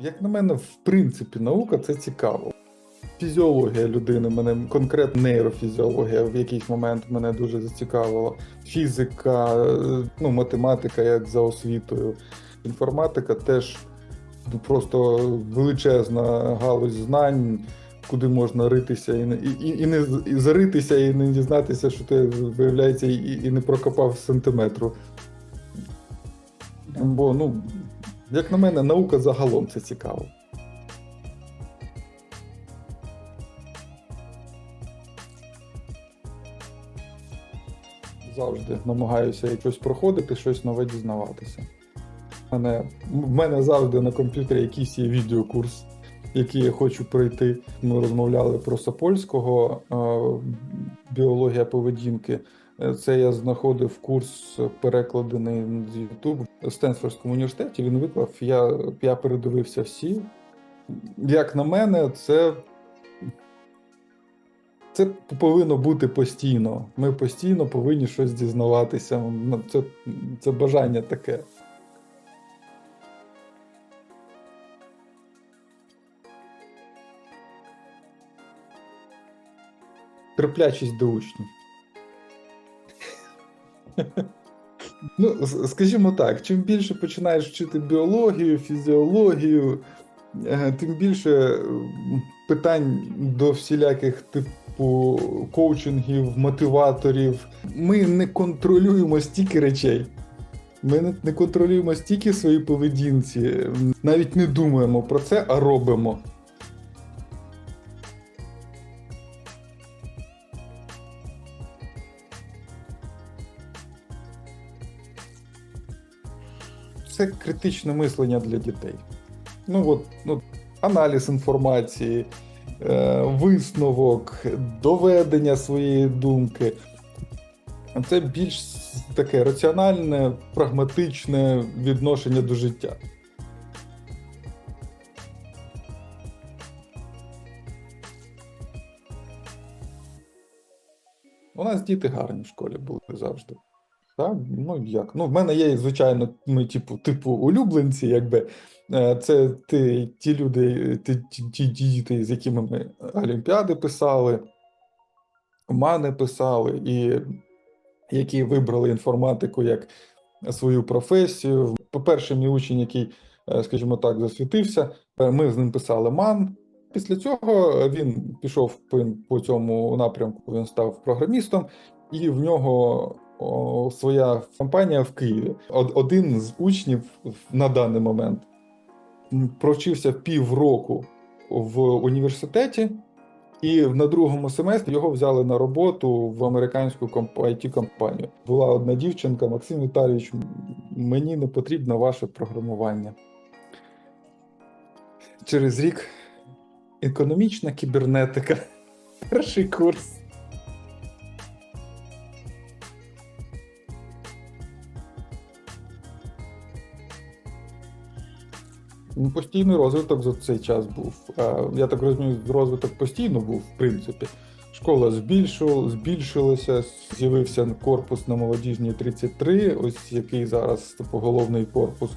Як на мене, в принципі, наука це цікаво. Фізіологія людини, мене конкретно нейрофізіологія в якийсь момент мене дуже зацікавила. Фізика, ну, математика, як за освітою. Інформатика теж ну, просто величезна галузь знань, куди можна ритися і не і, і не і заритися, і не дізнатися, що ти виявляється, і, і не прокопав сантиметру. Бо, ну, як на мене, наука загалом це цікаво. Завжди намагаюся щось проходити, щось нове дізнаватися. У мене, в мене завжди на комп'ютері якийсь є відеокурс, який я хочу пройти. Ми розмовляли про Сапольського е, біологія поведінки. Е, Це я знаходив курс, перекладений з YouTube в Стенфордському університеті. Він виклав. Я, я передивився всі. Як на мене, це, це повинно бути постійно. Ми постійно повинні щось дізнаватися. Ну, Це, це бажання таке. Терплячість до учнів. Ну, скажімо так, чим більше починаєш вчити біологію, фізіологію, е, тим більше питань до всіляких типу коучингів, мотиваторів. Ми не контролюємо стільки речей. Ми не контролюємо стільки свої поведінці, навіть не думаємо про це, а робимо. Це критичне мислення для дітей. Ну от, ну, аналіз інформації, е, висновок, доведення своєї думки. Це більш таке раціональне, прагматичне відношення до життя. У нас діти гарні в школі були завжди. Так, ну як? Ну, в мене є, звичайно, ми, типу, типу улюбленці, якби. Е, Це ті, ті люди, ті, ті, діти, з якими ми олімпіади писали, мани писали, і які вибрали інформатику як свою професію. По-перше, мій учень, який, е, скажімо так, засвітився, е, ми з ним писали ман. Після цього він пішов по цьому напрямку, він став програмістом, і в нього своя компанія в Києві. Один з учнів на даний момент провчився півроку в університеті, і на другому семестрі його взяли на роботу в американську it компанію. Була одна дівчинка, Максим Віталійович, мені не потрібно ваше програмування. Через рік економічна кібернетика. Перший курс. Постійний розвиток за цей час був. Е, Я так розумію, розвиток постійно був, в принципі. Школа збільшувала, збільшилася, з'явився корпус на молодіжній 33, ось який зараз типу, головний корпус.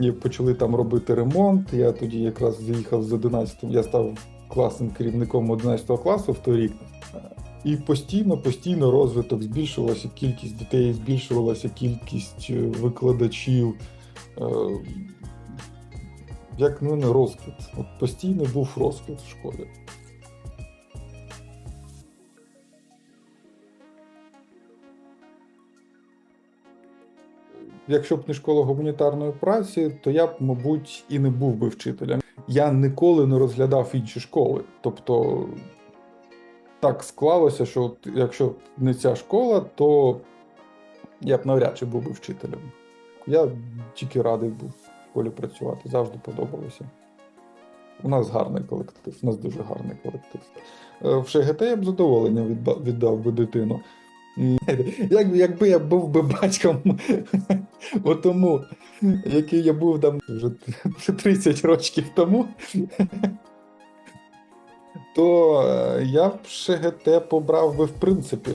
І почали там робити ремонт. Я тоді якраз заїхав з 11 я став класним керівником 11 класу в той рік. І постійно, постійно розвиток збільшувалася, кількість дітей збільшувалася, кількість е, викладачів. Як на мене, розквіт. От постійно був розквіт в школі. Якщо б не школа гуманітарної праці, то я б, мабуть, і не був би вчителем. Я ніколи не розглядав інші школи. Тобто так склалося, що от якщо не ця школа, то я б навряд чи був би вчителем. Я тільки радий був школі працювати, завжди подобалося. У нас гарний колектив, у нас дуже гарний колектив. Е, В ШГТ я б з задоволенням відба- віддав би дитину. Як, якби я був би батьком тому, який я був там вже 30 років тому, то е, я б ШГТ побрав би в принципі.